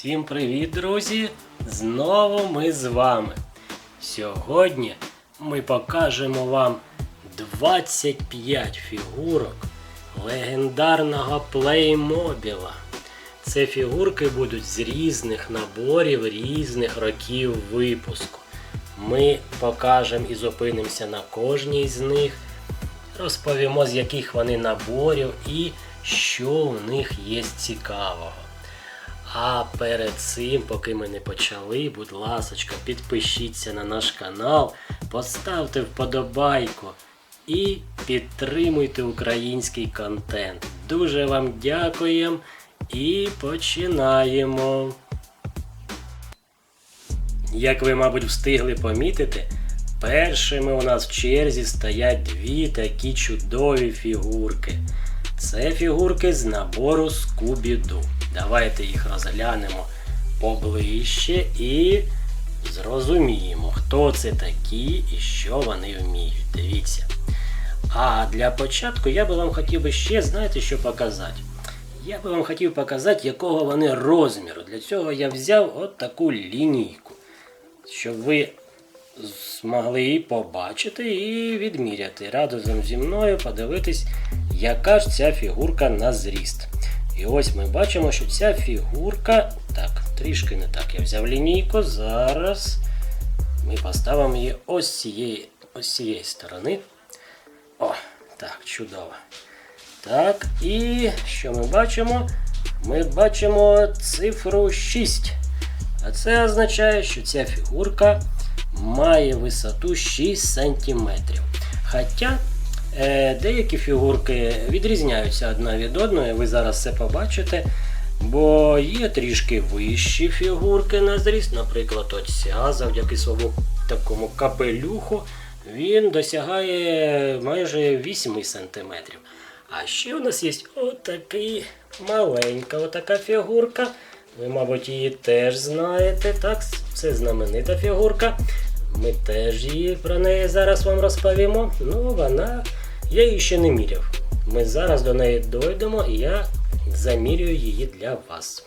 Всім привіт, друзі! Знову ми з вами. Сьогодні ми покажемо вам 25 фігурок легендарного плеймобіла. Це фігурки будуть з різних наборів різних років випуску. Ми покажемо і зупинимося на кожній з них, розповімо з яких вони наборів і що в них є цікавого. А перед цим, поки ми не почали, будь ласочка, підпишіться на наш канал, поставте вподобайку і підтримуйте український контент. Дуже вам дякуємо і починаємо. Як ви, мабуть, встигли помітити, першими у нас в черзі стоять дві такі чудові фігурки. Це фігурки з набору Scooby-Doo. Давайте їх розглянемо поближче і зрозуміємо, хто це такі і що вони вміють. Дивіться. А для початку я би вам хотів би ще, знаєте, що показати. Я би вам хотів показати, якого вони розміру. Для цього я взяв от таку лінійку, щоб ви змогли побачити і відміряти. Разом зі мною подивитись, яка ж ця фігурка на зріст. І ось ми бачимо, що ця фігурка. Так, трішки не так. Я взяв лінійку. Зараз ми поставимо її ось цієї, ось цієї сторони. О, так, чудово. Так, і що ми бачимо? Ми бачимо цифру 6. А це означає, що ця фігурка має висоту 6 см. Хоча деякі фігурки відрізняються одна від одної, ви зараз це побачите. Бо є трішки вищі фігурки на зріст, наприклад, оця, завдяки своєму такому капелюху, він досягає майже 8 см. А ще у нас є отакий маленька отака фігурка. Ви, мабуть, її теж знаєте. Так, це знаменита фігурка. Ми теж її про неї зараз вам розповімо. Ну, вона. Я її ще не міряв. Ми зараз до неї дойдемо і я замірюю її для вас.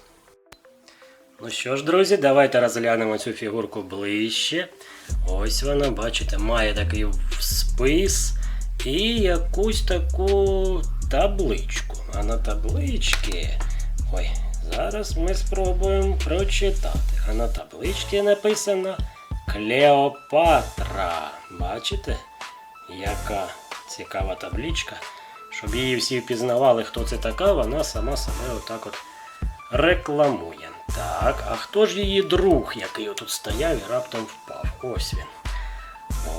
Ну що ж, друзі, давайте розглянемо цю фігурку ближче. Ось вона, бачите, має такий спис і якусь таку табличку. А на табличці. Ой, зараз ми спробуємо прочитати. А на табличці написано Клеопатра. Бачите? Яка цікава табличка. Щоб її всі впізнавали, хто це така, вона сама себе отак от рекламує. Так, а хто ж її друг, який отут стояв і раптом впав? Ось він.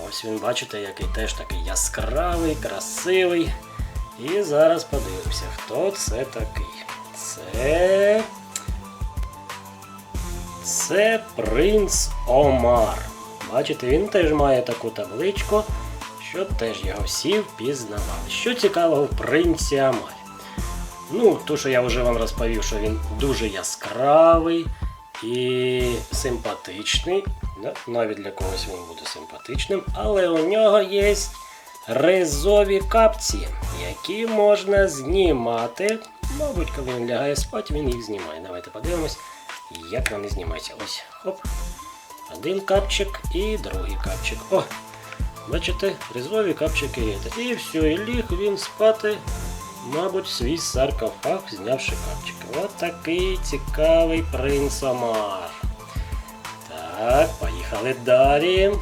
Ось він, бачите, який теж такий яскравий, красивий. І зараз подивимося, хто це такий. Це. Це принц Омар. Бачите, він теж має таку табличку, щоб теж його всі впізнавали. Що цікавого в принці Омарі? Ну, то, що я вже вам розповів, що він дуже яскравий і симпатичний. Навіть для когось він буде симпатичним, але у нього є резові капці, які можна знімати. Мабуть, коли він лягає спати, він їх знімає. Давайте подивимось, як вони знімаються. Ось, хоп. Один капчик і другий капчик. О! Бачите, різові капчики є. І все, і ліг він спати, мабуть, свій саркофаг, знявши капчики. От такий цікавий принц Омар. Так, поїхали далі.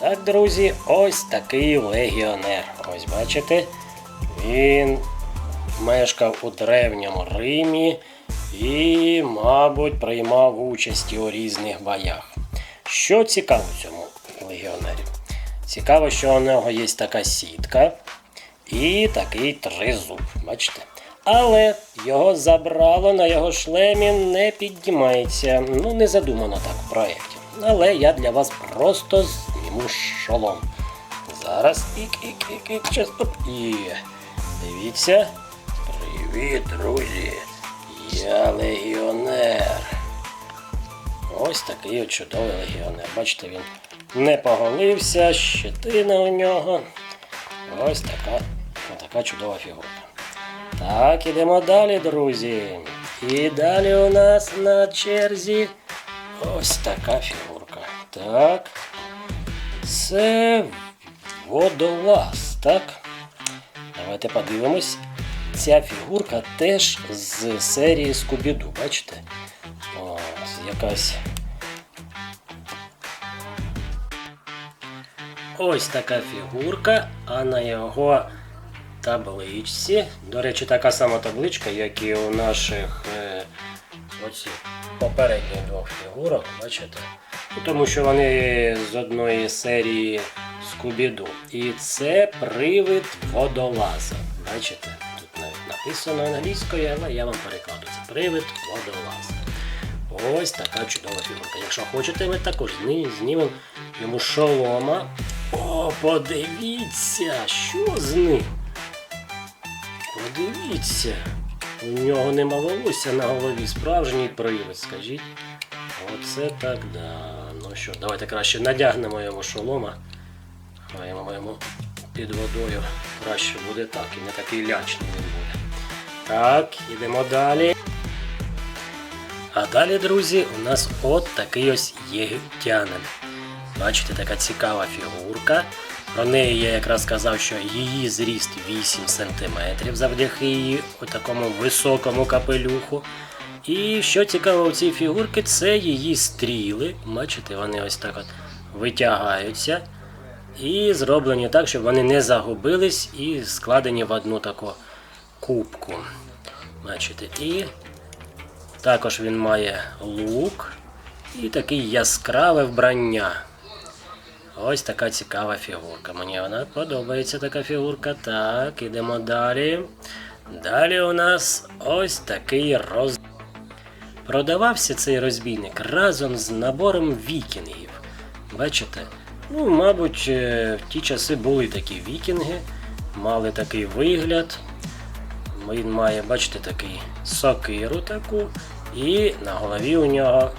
Так, друзі, ось такий легіонер. Ось бачите, він мешкав у древньому Римі і, мабуть, приймав участь у різних боях. Що цікаво цьому легіонері? Цікаво, що у нього є така сітка і такий тризуб. Бачите? Але його забрало на його шлемі не піднімається. Ну, не задумано так в проєкті. Але я для вас просто зніму шолом. Зараз ік ік ік ік час. Оп, і дивіться. Привіт, друзі! Я легіонер. Ось такий от чудовий легіонер. Бачите, він не поголився, щетина у нього. Ось така, така чудова фігурка. Так, ідемо далі, друзі. І далі у нас на черзі ось така фігурка. Так. Це водолаз, так? Давайте подивимось. Ця фігурка теж з серії Скубіду, бачите? От, якась. Ось така фігурка, а на його табличці. До речі, така сама табличка, як і у наших е, оці попередніх двох фігурок, бачите? Ну, тому що вони з одної серії Скубіду. І це привид водолаза. Бачите? Тут навіть написано англійською, але я вам перекладу. Це привид водолаза. Ось така чудова фігурка. Якщо хочете, ми також знімемо йому шолома. О, подивіться, що з ним. Подивіться. У нього нема волосся на голові. Справжній привид, скажіть. Оце так да. Ну що, давайте краще надягнемо йому шолома. Маємо йому під водою. Краще буде так і не такий лячний він буде. Так, ідемо далі. А далі, друзі, у нас от такий ось єгиптянин. Бачите, така цікава фігурка. Про неї я якраз сказав, що її зріст 8 см завдяки її такому високому капелюху. І що цікаво в цій фігурці, це її стріли. Бачите, вони ось так от витягаються. І зроблені так, щоб вони не загубились і складені в одну таку кубку. Бачите, і також він має лук і такий яскраве вбрання. Ось така цікава фігурка. Мені вона подобається така фігурка. Так, ідемо далі. Далі у нас ось такий роз. Продавався цей розбійник разом з набором вікінгів. Бачите? Ну, мабуть, е, в ті часи були такі вікінги, мали такий вигляд. Він має, бачите, такий сокиру таку, і на голові у нього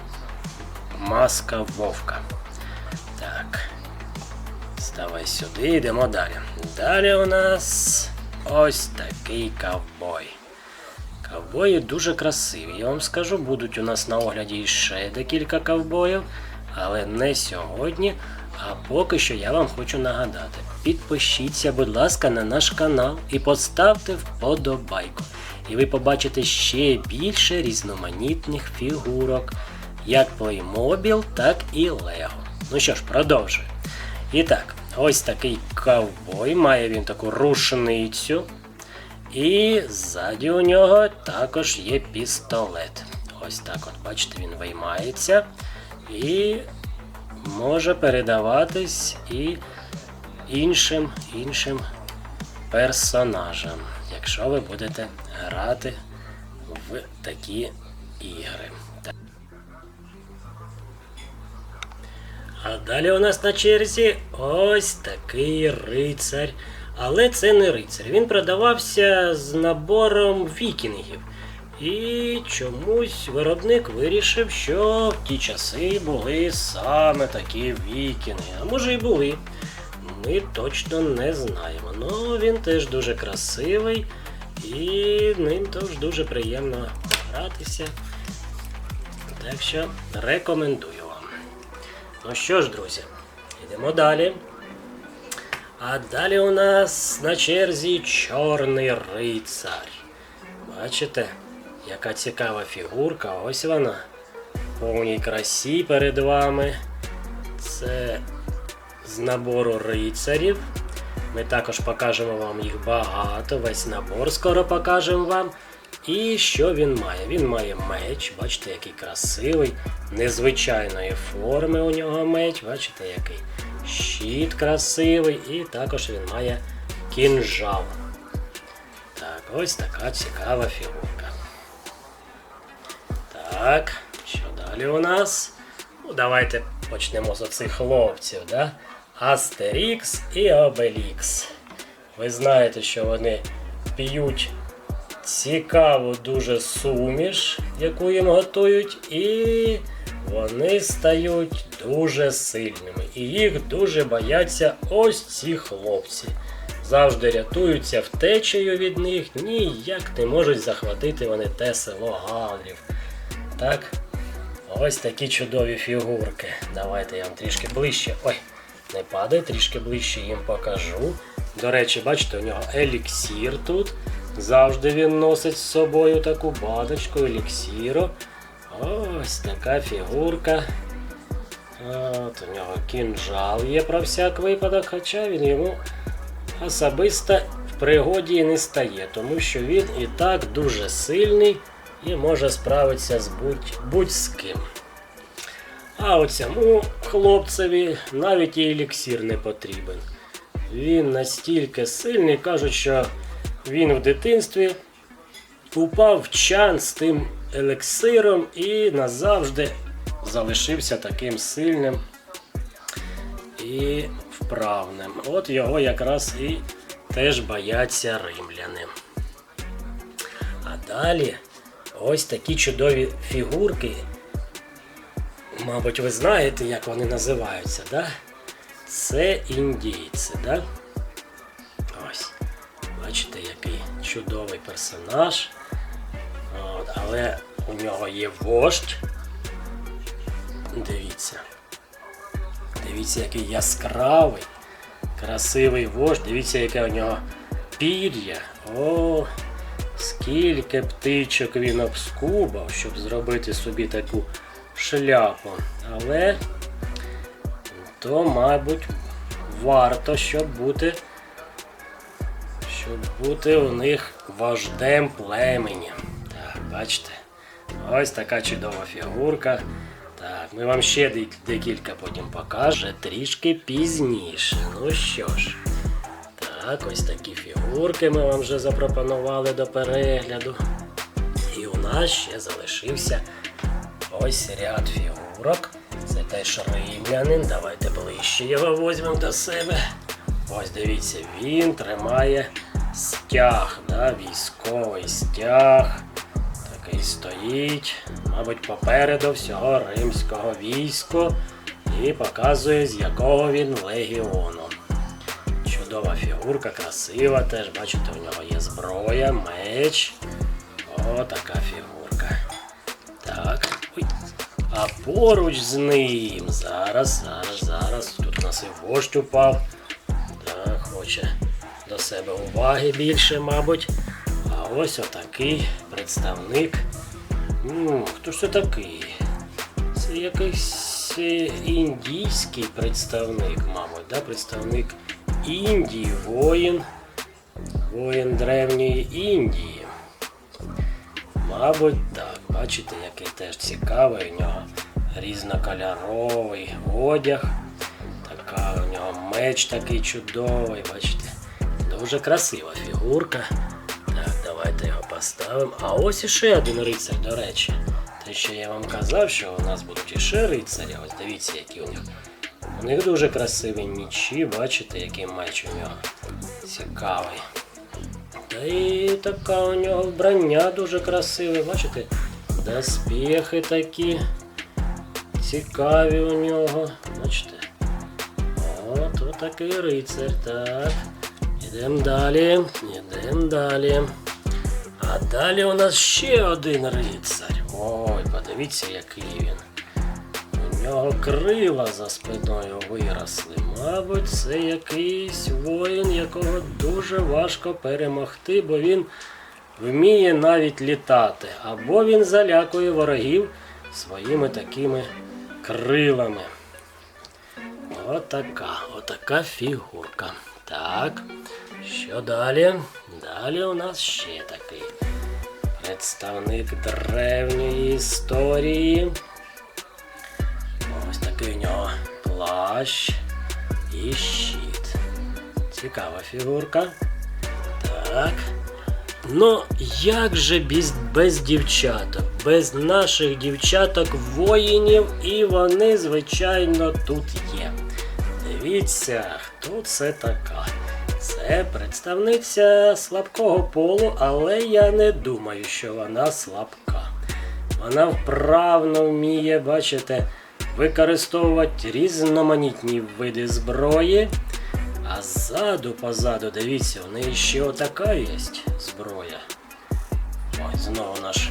маска вовка. Ставай сюди, йдемо далі. Далі у нас ось такий ковбой. Ковбої дуже красиві. Я вам скажу, будуть у нас на огляді ще декілька ковбоїв, але не сьогодні. А поки що я вам хочу нагадати: підпишіться, будь ласка, на наш канал і поставте вподобайку. І ви побачите ще більше різноманітних фігурок, як Playmobil, так і Lego. Ну що ж, продовжую. І так, ось такий ковбой, має він таку рушницю. І ззаді у нього також є пістолет. Ось так от, бачите, він виймається і може передаватись і іншим іншим персонажам, якщо ви будете грати в такі ігри. А далі у нас на черзі ось такий рицар. Але це не рицар. Він продавався з набором вікінгів. І чомусь виробник вирішив, що в ті часи були саме такі вікінги. А може і були. Ми точно не знаємо. Ну він теж дуже красивий і ним теж дуже приємно гратися. Так що рекомендую. Ну що ж, друзі, йдемо далі. А далі у нас на черзі чорний рицар. Бачите, яка цікава фігурка, ось вона. Повній красі перед вами. Це з набору рицарів. Ми також покажемо вам їх багато, весь набор скоро покажемо вам. І що він має? Він має меч, бачите, який красивий, незвичайної форми у нього меч, бачите, який щит красивий, і також він має кінжал. Так, ось така цікава фігурка. Так, що далі у нас? Ну, давайте почнемо з оцих хлопців, да? Астерікс і Обелікс. Ви знаєте, що вони п'ють цікаву дуже суміш, яку їм готують, і вони стають дуже сильними. І їх дуже бояться ось ці хлопці. завжди рятуються втечею від них, ніяк не можуть захватити вони те село Галрів. Так, ось такі чудові фігурки. Давайте я вам трішки ближче. Ой, не падай, трішки ближче їм покажу. До речі, бачите, у нього еліксір тут. Завжди він носить з собою таку баночку еліксіру. Ось така фігурка. От у нього кінжал є про всяк випадок, хоча він йому особисто в пригоді і не стає, тому що він і так дуже сильний і може справитися з будь, будь з ким. А оцьому хлопцеві навіть і еліксір не потрібен. Він настільки сильний, кажуть, що він в дитинстві упав в чан з тим елексиром і назавжди залишився таким сильним і вправним. От його якраз і теж бояться римляни. А далі ось такі чудові фігурки. Мабуть, ви знаєте, як вони називаються, да? Це індійці, да? Який чудовий персонаж. От, але у нього є вождь. Дивіться. Дивіться, який яскравий, красивий вождь. Дивіться, яке у нього пір'я. О, скільки птичок він обскубав, щоб зробити собі таку шляпу. Але то, мабуть, варто, щоб бути, щоб бути у них вождем племені. Так, бачите? Ось така чудова фігурка. Так, ми вам ще декілька потім покажемо трішки пізніше. Ну що ж, так, ось такі фігурки ми вам вже запропонували до перегляду. І у нас ще залишився ось ряд фігурок. Це теж римлянин. Давайте ближче його візьмемо до себе. Ось дивіться, він тримає стяг, да, військовий стяг. Такий стоїть, мабуть, попереду всього римського війська і показує, з якого він легіону. Чудова фігурка, красива теж. Бачите, у нього є зброя, меч. О, така фігурка. Так. Ой. А поруч з ним. Зараз, зараз, зараз. Тут у нас і вождь упав. Так, хоче до себе уваги більше, мабуть. А ось отакий представник. Ну, хто ж це такий? Це якийсь е, індійський представник, мабуть, да? представник Індії, воїн. Воїн древньої Індії. Мабуть, так. Бачите, який теж цікавий у нього різнокольоровий одяг. Така у нього меч такий чудовий, бачите. Дуже красива фігурка. Так, давайте його поставимо. А ось іще один рицар, до речі. Те, що я вам казав, що у нас будуть іще рицарі. Ось дивіться, які у них. У них дуже красиві мічі, бачите, який меч у нього цікавий. Та і така у нього вбрання дуже красиве, бачите? Доспіхи такі цікаві у нього. Бачите? От отакий рицар. Так. Ідемо далі. Ідемо далі. А далі у нас ще один рицар. Ой, подивіться, який він. У нього крила за спиною виросли. Мабуть, це якийсь воїн, якого дуже важко перемогти, бо він вміє навіть літати. Або він залякує ворогів своїми такими крилами. Отака, отака фігурка. Так, що далі? Далі у нас ще такий представник древньої історії. Ось такий у нього плащ і щит. Цікава фігурка. Так. Ну, як же без, без дівчаток? Без наших дівчаток воїнів, і вони, звичайно, тут є. Дивіться, хто це така. Це представниця слабкого полу, але я не думаю, що вона слабка. Вона вправно вміє, бачите, використовувати різноманітні види зброї. А ззаду, позаду, дивіться, у неї ще отака є зброя. Ой, знову наш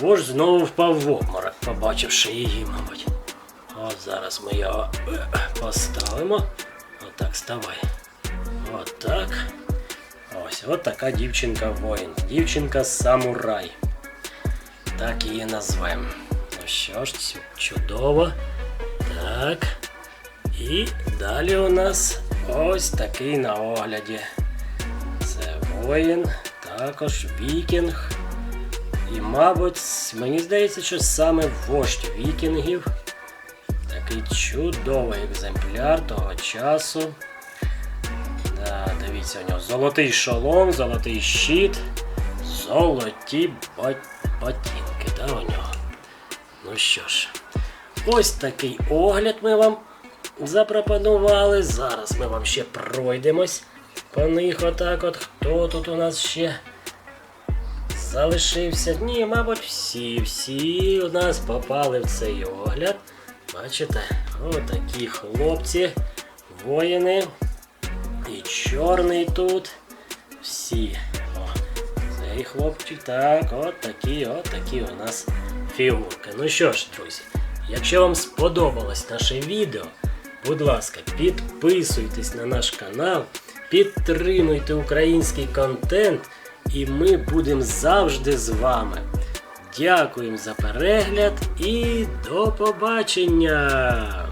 вождь знову впав в обморок, побачивши її, мабуть. От зараз ми його е, поставимо. Отак, ставай. Отак. Ось, от така дівчинка воїн. Дівчинка самурай. Так її назвемо. Ну що ж, чудово. Так. І далі у нас ось такий на огляді. Це воїн, також вікінг. І, мабуть, мені здається, що саме вождь вікінгів. Такий чудовий екземпляр того часу. Дивіться, у нього золотий шолом, золотий щит, золоті бот- ботинки, да, у нього. Ну що ж, ось такий огляд ми вам запропонували. Зараз ми вам ще пройдемось по них отак от. Хто тут у нас ще залишився? Ні, мабуть, всі, всі у нас попали в цей огляд. Бачите, отакі хлопці, воїни. І чорний тут. Всі. О, цей хлопчик, так, от такі, от такі у нас фігурки. Ну що ж, друзі, якщо вам сподобалось наше відео, будь ласка, підписуйтесь на наш канал, підтримуйте український контент, і ми будемо завжди з вами. Дякуємо за перегляд і до побачення!